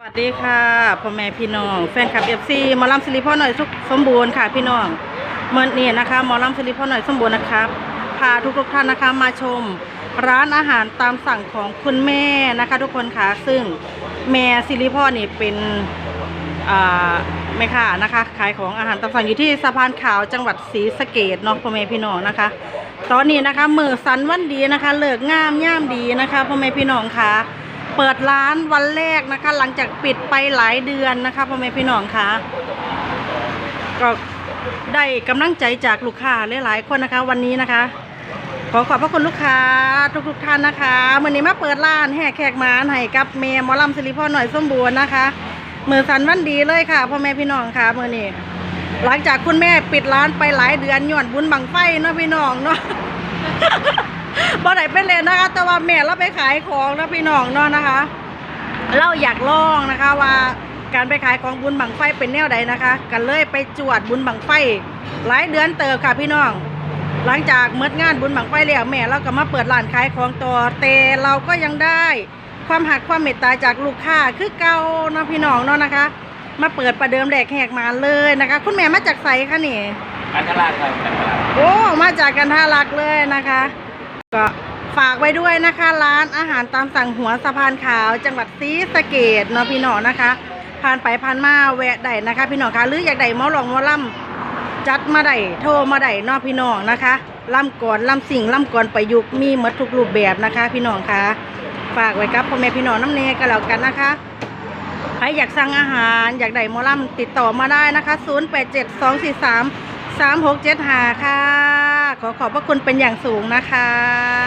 สวัสดีค่ะพ่อแม่พี่น้อง แฟนคลับเอฟซีมอลำสิริพ่อหน่อยสุขสมบูรณ์ค่ะพี่น้องเมื่อนี้นะคะมอลำสิริพ่อหน่อยสมบูรณ์นะคะพาทุกทุกท่านนะคะมาชมร้านอาหารตามสั่งของคุณแม่นะคะ ทุกคนค่ะซึ่งแม่สิริพ่อนี่เป็นอ่าแม่ค้านะคะขายของอาหารตามสั่งอยู่ที่สะพานขาวจังหวัดศรีสะเกดเนาะพ่อแม่พี่น้องนะคะ ตอนนี้นะคะมือสันวันดีนะคะเลิกงามย่ามดีนะคะพ่อแม่พี่น้องค่ะ เปิดร้านวันแรกนะคะ หลังจากปิดไปหลายเดือนนะคะพ่อแม่พี่น้องคะก็ได้กำลังใจจากลูกค้าหลายๆคนนะคะ วันนี้นะคะ ขอขอบพระคุณลูกค้าทุกๆท่านนะคะวันนี้มาเปิดร้านแห่แขกมาให้กับเมย์มอลำสิริพ่อหน่อยส้มบูรณ์นะคะมือสันวันดีเลยค่ะพ่อแม่พี่น้องค่ะมื่อนี้หลังจากคุณแม่ปิดร้านไปหลายเดือนหย้อนบุญบังไฟเนาะพี่น้องเนาะ บ่ได้ไปเล่นนะคะ แต่ว่าแม่เราไปขายของนะพี่น้องเนาะนะคะ เราอยากลองนะคะว่าการไปขายของบุญบังไฟเป็นแนวใดนะคะ กันเลยไปจวดบุญบังไฟ หลายเดือนเติบค่ะพี่น้อง หลังจากเมื่องานบุญบังไฟแล้วแม่เราก็มาเปิดร้านขายของต่อแต่เราก็ยังได้ความหักความเมตตาจากลูกค้าคือเก่าเนาะพี่น้องเนาะนะคะ มาเปิดประเดิมแดกแหกมาเลยนะคะ คุณแม่มาจากไสคะนี่กันทลาดครับกันทลาดโอ้มาจากกันท่ารักเลยนะคะ ก็ฝากไว้ด้วยนะคะ ร้านอาหารตามสั่งหัวสะพานขาวจังหวัดศรีสะเกดเนาะพี่น้องนะคะผ่านไปผ่านมาแวะได้นะคะ พี่น้องคะหรืออยากได้มอลองมอล่ำจัดมาได้โทรมาได้นาะพี่น้องนะคะล่ำก่อนล่ำสิ่งล่ำก่อนประยุกต์มีหมดทุกรูปแบบนะคะ พี่น้องคะฝากไว้กับพ่อแม่พี่น้องน้ำเนยกันแล้วกันนะคะใครอยากสั่งอาหารอยากได้มอลำติดต่อมาได้นะคะ 087243 3675 ค่ะ ขอขอบพระคุณเป็นอย่างสูงนะคะ